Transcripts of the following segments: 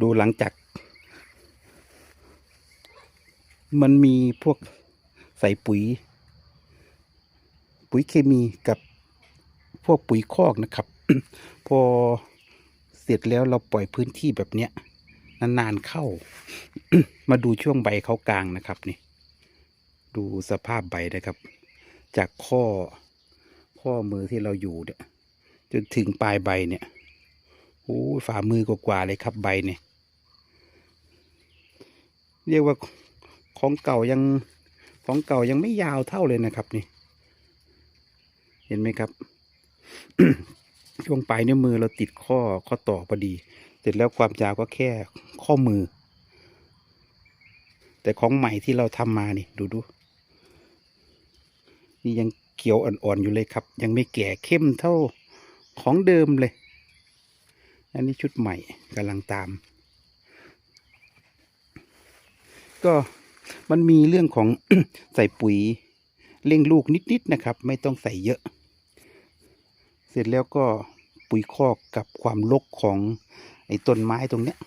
ดูหลังจาก มันมีพวกใส่ปุ๋ย ปุ๋ยเคมีกับพวกปุ๋ยคอกนะครับ พอเสร็จแล้วเราปล่อยพื้นที่แบบเนี้ยนานๆเข้า มาดูช่วงใบเขากลางนะครับนี่ ดูสภาพใบนะครับ จากข้อข้อมือที่เราอยู่เนี่ยจนถึงปลายใบเนี่ยโอ้ฝ่ามือกว่าๆเลยครับใบเนี่ย เรียกว่าของเก่ายังของเก่ายังไม่ยาวเท่าเลยนะครับนี่ เห็นไหมครับ ช่วงปลายนิ้วมือเราติดข้อข้อต่อพอดี เสร็จแล้วความยาวก็แค่ข้อมือ แต่ของใหม่ที่เราทำมานี่ ดูดูนี่ยังเขียวอ่อนๆอยู่เลยครับ ยังไม่แก่เข้มเท่าของเดิมเลย อันนี้ชุดใหม่กำลังตาม ก็มันมีเรื่องของใส่ปุ๋ยเร่งลูกนิดๆนะครับ ไม่ต้องใส่เยอะ เสร็จแล้วก็ปุ๋ยคอกกับความรกของไอ้ต้นไม้ตรงเนี้ย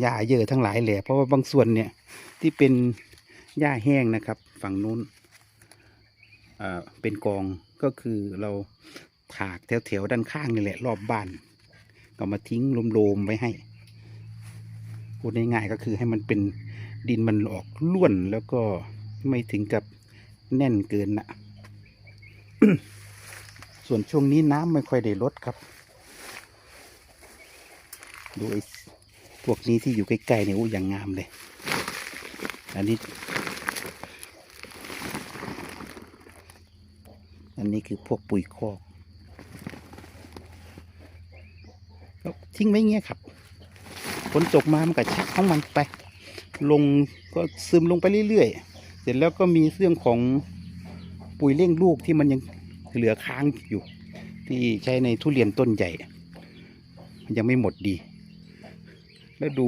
หญ้าเยอะทั้งหลายแหละเพราะว่าบางส่วนเนี่ยที่เป็นหญ้าแห้งนะครับ ฝั่งนู้นอ่าเป็นกองก็คือเราถากแถวๆด้านข้างนี่แหละ รอบบ้าน ก็มาทิ้งโลมๆไว้ให้ พูดง่ายๆก็คือให้มันเป็นดินมันออกล้วนแล้วก็ไม่ถึงกับแน่นเกินนะส่วนช่วงนี้น้ำไม่ค่อยได้ลดครับ ดูไอ้พวกนี้ที่อยู่ใกล้ๆเนี่ยโอ้ย่างงามเลย อันนี้ อันนี้คือพวกปุ๋ยคอกทิ้งไว้เงี้ยครับ ฝนตกมามันก็ชักของมันไป ลงก็ซึมลงไปเรื่อยๆ เสร็จแล้วก็มีเรื่องของปุ๋ยเร่งลูกที่มันยังเหลือค้างอยู่ ที่ใช้ในทุเรียนต้นใหญ่ มันยังไม่หมดดี แล้วดู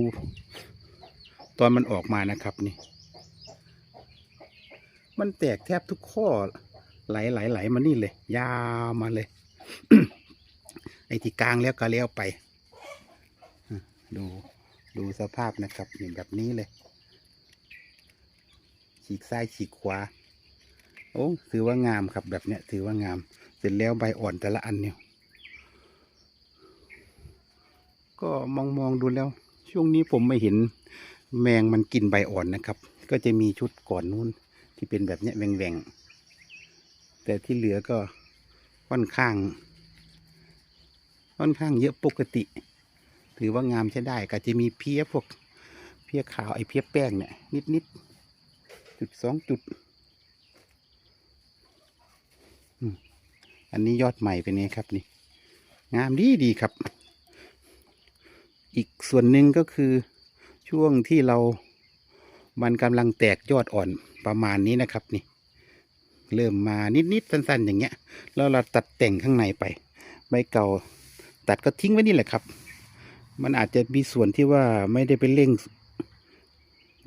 ตอนมันออกมานะครับนี่ มันแตกแทบทุกข้อไหลไหลไหลมานี่เลย ยาวมาเลย ไอ้ที่กลางแล้วก็แล้วไป ดูดูสภาพนะครับอย่างแบบนี้เลย ฉีกซ้ายฉีกขวา โอ้ถือว่างามครับแบบเนี้ยถือว่างาม เสร็จแล้วใบอ่อนแต่ละอันเนี่ย ก็มองมองดูแล้ว ช่วงนี้ผมไม่เห็นแมงมันกินใบอ่อนนะครับ ก็จะมีชุดก่อนนู้นที่เป็นแบบเนี้ยแหว่งๆแต่ที่เหลือก็ค่อนข้าง ค่อนข้างเยอะปกติ ถือว่างามใช้ได้ ก็จะมีเพี้ยพวกเพี้ยขาวไอ้เพี้ยแป้งเนี่ยนิดๆจุดสองจุดอันนี้ยอดใหม่เป็นไงครับนี่ งามดีดีครับ อีกส่วนหนึ่งก็คือช่วงที่เรามันกำลังแตกยอดอ่อนประมาณนี้นะครับนี่ เริ่มมานิดๆสั้น ๆ อย่างเงี้ย แล้วเราตัดแต่งข้างในไป ใบเก่าตัดก็ทิ้งไว้นี่แหละครับ มันอาจจะมีส่วนที่ว่าไม่ได้ไปเร่ง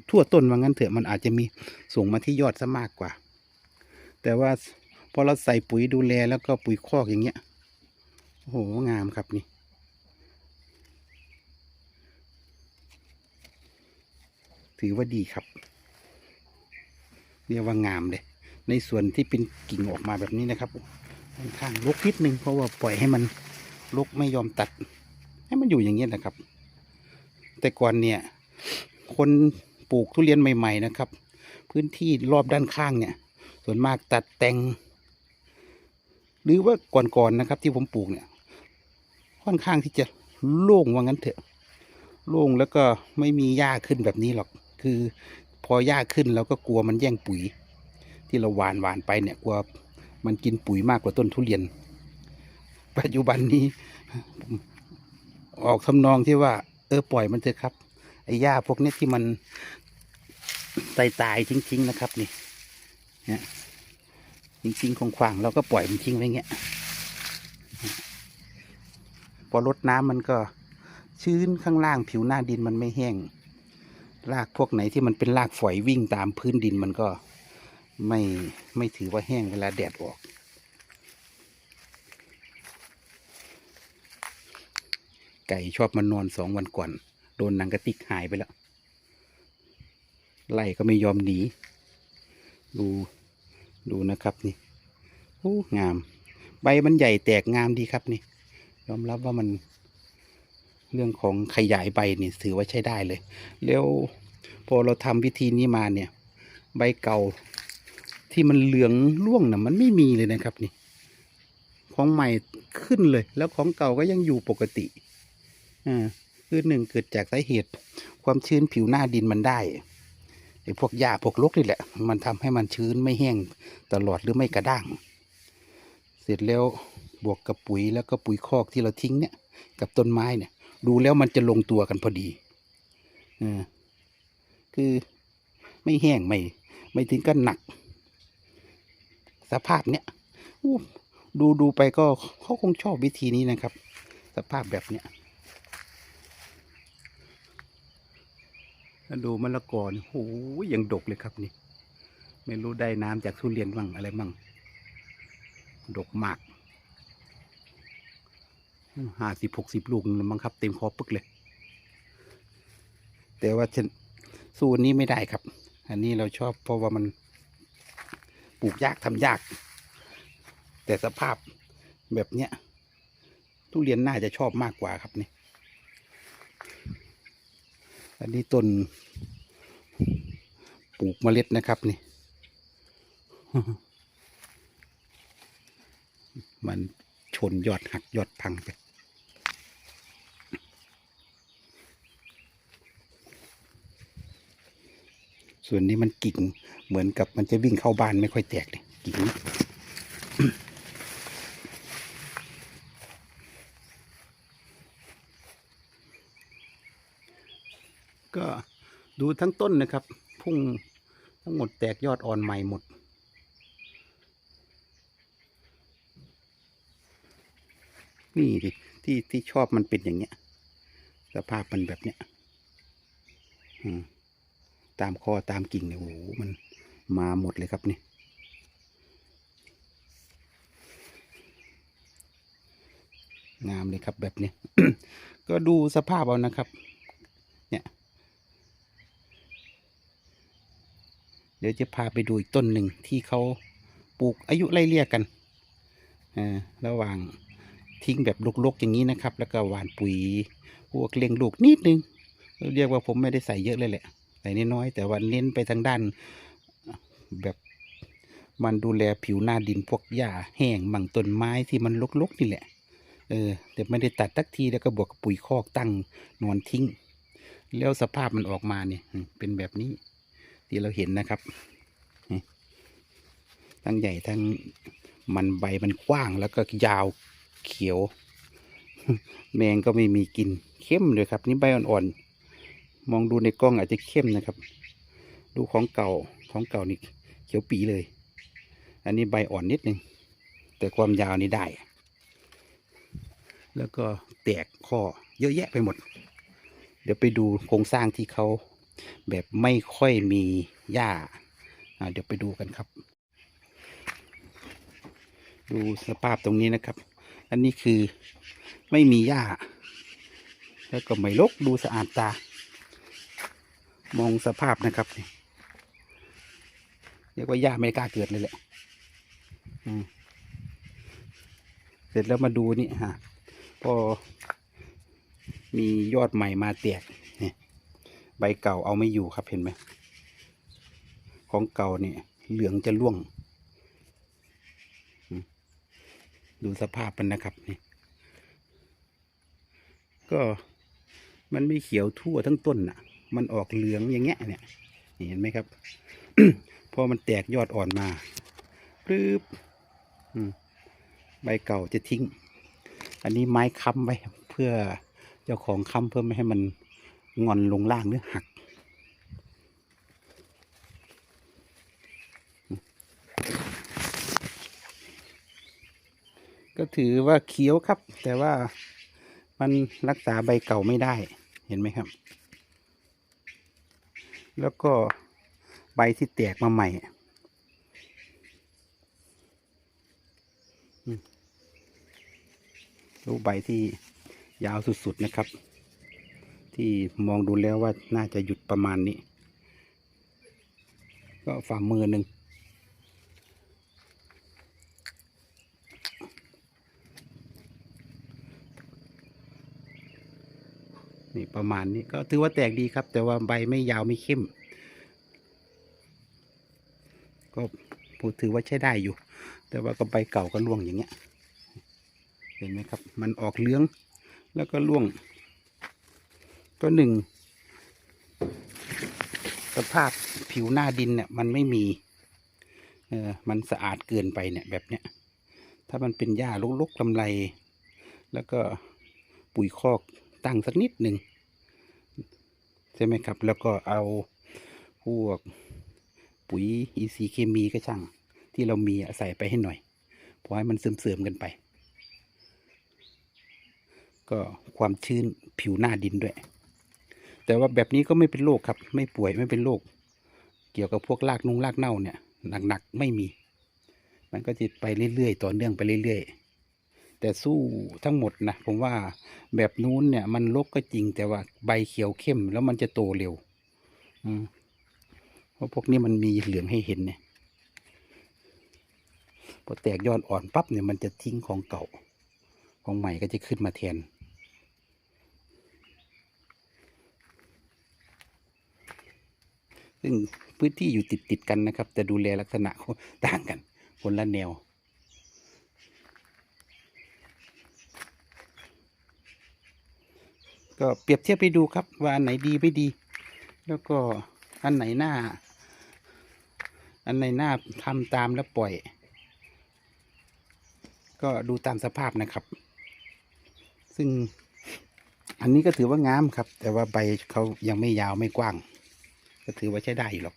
ทั่วต้นว่างั้นเถอะมันอาจจะมีส่งมาที่ยอดซะมากกว่า แต่ว่าพอเราใส่ปุ๋ยดูแลแล้วก็ปุ๋ยคอกอย่างเงี้ยโอ้โหงามครับนี่ถือว่าดีครับเรียกว่างามเลย ในส่วนที่เป็นกิ่งออกมาแบบนี้นะครับค่อนข้างลกนิดนึงเพราะว่าปล่อยให้มันลกไม่ยอมตัด ให้มันอยู่อย่างนี้ยนะครับ แต่ก่อนเนี่ย คนปลูกทุเรียนใหม่ ๆ นะครับ พื้นที่รอบด้านข้างเนี่ย ส่วนมากตัดแต่ง หรือว่าก่อนๆนะครับ ที่ผมปลูกเนี่ย ค่อนข้างที่จะโล่งว่างั้นเถอะ โล่งแล้วก็ไม่มีหญ้าขึ้นแบบนี้หรอก คือพอหญ้าขึ้นเราก็กลัวมันแย่งปุ๋ย ที่เราหวานหวานไปเนี่ยกลัวมันกินปุ๋ยมากกว่าต้นทุเรียน ปัจจุบันนี้ ออกทำนองที่ว่า เออปล่อยมันเถอะครับไอ้หญ้าพวกนี้ที่มันตายตายๆทิ้งๆนะครับ นี่เนี่ยจริงๆของขวางเราก็ปล่อยมันทิ้งไว้เงี้ยพอรดน้ำมันก็ชื้นข้างล่างผิวหน้าดินมันไม่แห้งรากพวกไหนที่มันเป็นรากฝอยวิ่งตามพื้นดินมันก็ไม่ไม่ถือว่าแห้งเวลาแดดออก ไก่ชอบมานอนสองวันก่อน โดนหนังกระติกหายไปแล้ว ไล่ก็ไม่ยอมหนี ดูดูนะครับนี่โอ้งาม ใบมันใหญ่แตกงามดีครับนี่ ยอมรับว่ามัน เรื่องของขยายใบนี่ถือว่าใช้ได้เลย แล้วพอเราทำวิธีนี้มาเนี่ย ใบเก่าที่มันเหลืองร่วงน่ะมันไม่มีเลยนะครับนี่ ของใหม่ขึ้นเลย แล้วของเก่าก็ยังอยู่ปกติ อ่าคือหนึ่งเกิดจากสาเหตุ ความชื้นผิวหน้าดินมันได้ไอ้พวกหญ้าพวกรกนี่แหละ มันทำให้มันชื้นไม่แห้งตลอดหรือไม่กระด้าง เสร็จแล้วบวกกับปุ๋ยแล้วก็ปุ๋ยคอกที่เราทิ้งเนี่ย กับต้นไม้เนี่ย ดูแล้วมันจะลงตัวกันพอดีอ่าคือไม่แห้งไม่ ไม่ถึงกับหนัก สภาพเนี้ยดูดูไปก็เขาคงชอบวิธีนี้นะครับ สภาพแบบเนี้ย แล้วดูมะละกอนี่โอ้ยยังดกเลยครับนี่ ไม่รู้ได้น้ำจากทุเรียนบ้างอะไรบ้างดกมากห้าสิบหกสิบลูกนึงมั้งครับ เต็มคอปึกเลย แต่ว่าฉันสู้อันนี้ไม่ได้ครับ อันนี้เราชอบเพราะว่ามันปลูกยากทำยาก แต่สภาพแบบเนี้ยทุเรียนน่าจะชอบมากกว่าครับนี่ อันนี้ต้นปลูกเมล็ดนะครับนี่ มันชนยอดหักยอดพังไปส่วนนี้มันกิ่งเหมือนกับมันจะวิ่งเข้าบ้านไม่ค่อยแตกเลยกิ่ง ก็ ดูทั้งต้นนะครับ พุ่งทั้งหมดแตกยอดอ่อนใหม่หมด นี่ดิที่ที่ชอบมันเป็นอย่างเงี้ย สภาพมันแบบเนี้ยตามคอตามกิ่งเนี่ยโอ้โหมันมาหมดเลยครับนี่งามเลยครับแบบเนี้ยก็ดูสภาพเอานะครับ เนี่ย ดี๋ยวจะพาไปดูอีกต้นหนึ่งที่เขาปลูกอายุไล่เลี่ยกันอ่าระหว่างทิ้งแบบลกๆอย่างนี้นะครับ แล้วก็หว่านปุ๋ยพวกเลี้ยงลูกนิดนึง เรียกว่าผมไม่ได้ใส่เยอะเลยแหละใส่น้อยๆแต่ว่าเน้นไปทางด้านแบบมันดูแลผิวหน้าดินพวกหญ้าแห้งมั่งต้นไม้ที่มันรกๆนี่แหละ เออแต่ไม่ได้ตัดตักทีแล้วก็บวกปุ๋ยคอกตั้งนอนทิ้ง แล้วสภาพมันออกมาเนี่ยเป็นแบบนี้ ที่เราเห็นนะครับทั้งใหญ่ทั้งมันใบมันกว้างแล้วก็ยาวเขียว แมงก็ไม่มีกินเข้มเลยครับ นี่ใบอ่อนๆมองดูในกล้องอาจจะเข้มนะครับ ดูของเก่าของเก่านี่เขียวปีเลย อันนี้ใบอ่อนนิดนึงแต่ความยาวนี่ได้ แล้วก็แตกข้อเยอะแยะไปหมด เดี๋ยวไปดูโครงสร้างที่เขา แบบไม่ค่อยมีหญ้าเดี๋ยวไปดูกันครับ ดูสภาพตรงนี้นะครับ อันนี้คือไม่มีหญ้า แล้วก็ไม่รกดูสะอาดตา มองสภาพนะครับเรียกว่าหญ้าไม่กล้าเกิดเลยแหละเสร็จแล้วมาดูนี่ฮะพอมียอดใหม่มาแตกเนี่ย ใบเก่าเอาไม่อยู่ครับเห็นไหมของเก่าเนี่ยเหลืองจะร่วง ดูสภาพมันนะครับนี่ก็มันไม่เขียวทั่วทั้งต้นน่ะ มันออกเหลืองอย่างเงี้ยเนี่ยเห็นไหมครับพอมันแตกยอดอ่อนมาปึ๊บใบเก่าจะทิ้ง อันนี้ไม้ค้ำไว้เพื่อเจ้าของค้ำเพื่อไม่ให้มัน งอนลงล่างหรือหัก ก็ถือว่าเขียวครับ แต่ว่ามันรักษาใบเก่าไม่ได้เห็นไหมครับ แล้วก็ใบที่แตกมาใหม่อืมดูใบที่ยาวสุด ๆ นะครับ ที่มองดูแล้วว่าน่าจะหยุดประมาณนี้ ก็ฝ่ามือหนึ่งนี่ประมาณนี้ก็ถือว่าแตกดีครับ แต่ว่าใบไม่ยาวไม่เข้ม ก็พูดถือว่าใช้ได้อยู่ แต่ว่าก็ใบเก่าก็ร่วงอย่างเงี้ย เห็นไหมครับ มันออกเหลื้องแล้วก็ร่วง ก็หนึ่ง สภาพผิวหน้าดินเนี่ย มันไม่มี เออมันสะอาดเกินไปเนี่ยแบบเนี้ย ถ้ามันเป็นหญ้ารกๆลำไร แล้วก็ปุ๋ยคอกตั้งสักนิดหนึ่งใช่ไหมครับ แล้วก็เอาพวกปุ๋ยอีซีเคมีก็ช่าง ที่เรามีใส่ไปให้หน่อยพอให้มันเสริมๆกันไป ก็ความชื้นผิวหน้าดินด้วย แต่ว่าแบบนี้ก็ไม่เป็นโรคครับ ไม่ป่วยไม่เป็นโรคเกี่ยวกับพวกรากนุ่งรากเน่าเนี่ยหนักๆไม่มี มันก็จะไปเรื่อยๆต่อเนื่องไปเรื่อยๆ แต่สู้ทั้งหมดนะผมว่าแบบนู้นเนี่ยมันลกก็จริงแต่ว่าใบเขียวเข้มแล้วมันจะโตเร็วอืมเพราะพวกนี้มันมีเหลืองให้เห็นเนี่ยพอแตกยอดอ่อนปั๊บเนี่ยมันจะทิ้งของเก่า ของใหม่ก็จะขึ้นมาแทน ซึ่งพื้นที่อยู่ติดติดๆกันนะครับ แต่ดูแลลักษณะต่างกัน คนละแนว ก็เปรียบเทียบไปดูครับ ว่าอันไหนดีไม่ดี แล้วก็อันไหนหน้า อันไหนหน้าทำตามแล้วปล่อย ก็ดูตามสภาพนะครับ ซึ่งอันนี้ก็ถือว่างามครับ แต่ว่าใบเขายังไม่ยาวไม่กว้าง ก็ถือว่าใช้ได้อยู่หรอก